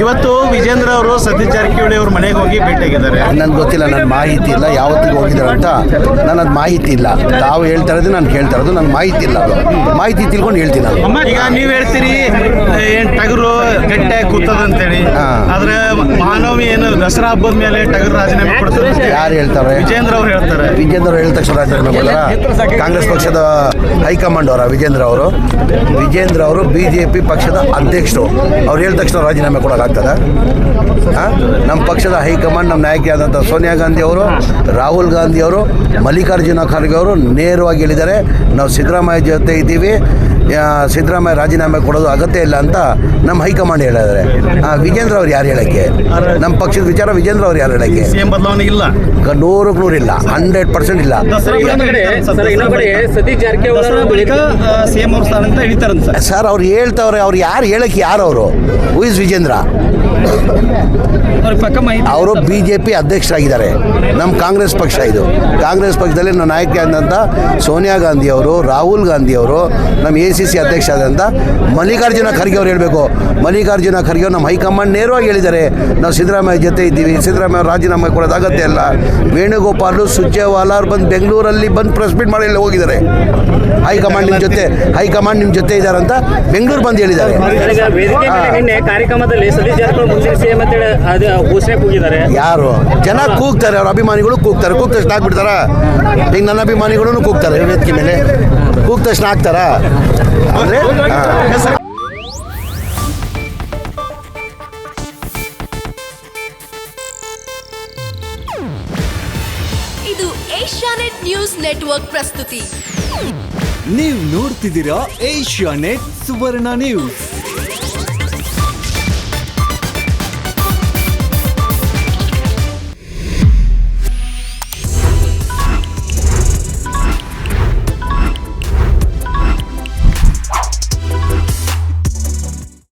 ಇವತ್ತು ವಿಜೇಂದ್ರ ಅವರು ಸತೀಶ್ ಜಾರಕಿಹೊಳಿ ಅವ್ರ ಮನೆಗೆ ಹೋಗಿ ಭೇಟಿಯಾಗಿದ್ದಾರೆ ನನ್ಗೆ ಗೊತ್ತಿಲ್ಲ ನನ್ನ ಮಾಹಿತಿ ಇಲ್ಲ ಯಾವತ್ತಿಗೆ ಹೋಗಿದ್ದಾರೆ ಅಂತ. ನನ್ನ ಅದು ಮಾಹಿತಿ ಇಲ್ಲ. ತಾವು ಹೇಳ್ತಾ ಇರೋದು ನಾನು ಕೇಳ್ತಾ ಇರೋದು ನನಗೆ ಮಾಹಿತಿ ಇಲ್ಲ ಅದು. ಮಾಹಿತಿ ತಿಳ್ಕೊಂಡು ಹೇಳ್ತೀನಿ ನಾನು. ಈಗ ನೀವ್ ಹೇಳ್ತೀರಿ ಏನ್ ಟಗರು ಗಟ್ಟೆ ಕೂತದಂತೇಳಿ. ಆದ್ರೆ ಮಾನವಿ ಏನು ದಸರಾ ಹಬ್ಬದ ಮೇಲೆ ಟಗರು ರಾಜೀನಾಮೆ ಕೊಡ್ತಾರೆ ಯಾರು ಹೇಳ್ತಾರೆ? ವಿಜೇಂದ್ರ ಅವರು ಹೇಳ್ತಾರೆ. ವಿಜೇಂದ್ರ ಅವರು ಹೇಳಿದ ತಕ್ಷಣ ರಾಜೀನಾಮೆ ಕೊಡ್ತಾರಾ? ಕಾಂಗ್ರೆಸ್ ಪಕ್ಷದ ಹೈಕಮಾಂಡ್ ಅವರ ವಿಜೇಂದ್ರ ಅವರು. ವಿಜೇಂದ್ರ ಅವರು ಬಿ ಜೆ ಪಿ ಪಕ್ಷದ ಅಧ್ಯಕ್ಷರು. ಅವ್ರು ಹೇಳಿದ ತಕ್ಷಣ ರಾಜೀನಾಮೆ ಕೊಡೋಕ್ಕಾಗ್ತದೆ ನಮ್ಮ ಪಕ್ಷದ ಹೈಕಮಾಂಡ್ ನಮ್ಮ ನಾಯಕಿ ಆದಂಥ ಸೋನಿಯಾ ಗಾಂಧಿ ಅವರು ರಾಹುಲ್ ಗಾಂಧಿ ಅವರು ಮಲ್ಲಿಕಾರ್ಜುನ ಖರ್ಗೆ ಅವರು ನೇರವಾಗಿ ಹೇಳಿದ್ದಾರೆ. ನಾವು ಸಿದ್ದರಾಮಯ್ಯ ಜೊತೆ ಇದ್ದೀವಿ. ಸಿದ್ದರಾಮಯ್ಯ ರಾಜೀನಾಮೆ ಕೊಡೋದು ಅಗತ್ಯ ಇಲ್ಲ ಅಂತ ನಮ್ಮ ಹೈಕಮಾಂಡ್ ಹೇಳಿದ್ರೆ ಆ, ವಿಜೇಂದ್ರ ಅವ್ರು ಯಾರು ಹೇಳಕ್ಕೆ? ನಮ್ಮ ಪಕ್ಷದ ವಿಚಾರ ವಿಜೇಂದ್ರ ಅವ್ರು ಯಾರು ಹೇಳಕ್ಕೆ? ಇಲ್ಲ. ನೂರಕ್ಕೆ ನೂರು ಇಲ್ಲ ಹಂಡ್ರೆಡ್ ಪರ್ಸೆಂಟ್ ಇಲ್ಲ. ಸರ್ ಅವ್ರು ಹೇಳ್ತಾವ್ರೆ ಅವ್ರು ಯಾರು ಹೇಳಕ್ಕೆ ಯಾರು ಅವರು? Who is Vijendra? ಅವ್ರ ಪಕ್ಕ ಮಾಹಿತಿ ಅವರು ಬಿ ಜೆ ಪಿ ಅಧ್ಯಕ್ಷರಾಗಿದ್ದಾರೆ. ನಮ್ಮ ಕಾಂಗ್ರೆಸ್ ಪಕ್ಷ ಇದು. ಕಾಂಗ್ರೆಸ್ ಪಕ್ಷದಲ್ಲಿ ನಮ್ಮ ನಾಯಕಿ ಆದಂಥ ಸೋನಿಯಾ ಗಾಂಧಿ ಅವರು ರಾಹುಲ್ ಗಾಂಧಿ ಅವರು ನಮ್ಮ ಎ ಸಿ ಸಿ ಅಧ್ಯಕ್ಷ ಆದಂಥ ಮಲ್ಲಿಕಾರ್ಜುನ ಖರ್ಗೆ ಅವರು ಹೇಳಬೇಕು. ಮಲ್ಲಿಕಾರ್ಜುನ ಖರ್ಗೆ ಅವ್ರು ನಮ್ಮ ಹೈಕಮಾಂಡ್ ನೇರವಾಗಿ ಹೇಳಿದ್ದಾರೆ. ನಾವು ಸಿದ್ದರಾಮಯ್ಯ ಜೊತೆ ಇದ್ದೀವಿ. ಸಿದ್ದರಾಮಯ್ಯ ಅವ್ರು ರಾಜೀನಾಮೆ ಕೊಡೋದು ಅಗತ್ಯ ಇಲ್ಲ. ವೇಣುಗೋಪಾಲು ಸುರ್ಜೇವಾಲ ಅವ್ರು ಬಂದು ಬೆಂಗಳೂರಲ್ಲಿ ಬಂದು ಪ್ರೆಸ್ ಮೀಟ್ ಮಾಡಿ ಎಲ್ಲ ಹೋಗಿದ್ದಾರೆ. ಹೈಕಮಾಂಡ್ ನಿಮ್ಮ ಜೊತೆ ಹೈಕಮಾಂಡ್ ನಿಮ್ಮ ಜೊತೆ ಇದ್ದಾರೆ ಅಂತ ಬೆಂಗಳೂರು ಬಂದು ಹೇಳಿದ್ದಾರೆ. ಕಾರ್ಯಕ್ರಮದಲ್ಲಿ ಕೂಗಿದ್ದಾರೆ. ಯಾರು? ಜನ ಕೂಗ್ತಾರೆ ಅವ್ರ ಅಭಿಮಾನಿಗಳು ಕೂಗ್ತಾರೆ. ಕೂಗ್ ತಕ್ಷಣ ಹಾಕ್ಬಿಡ್ತಾರ ಈಗ ನನ್ನ ಅಭಿಮಾನಿಗಳು ಕೂಗ್ತಾರೆ ವೇದಿಕೆ ಮೇಲೆ. ಕೂಗ್ ತಕ್ಷಣ ಹಾಕ್ತಾರ ಅಂದರೆ ಇದು ಏಷ್ಯಾನೆಟ್ ನ್ಯೂಸ್ ನೆಟ್ವರ್ಕ್ ಪ್ರಸ್ತುತಿ. ನೀವು ನೋಡ್ತಿದ್ದೀರಾ ಏಷ್ಯಾ ನೆಟ್ ಸುವರ್ಣ ನ್ಯೂಸ್.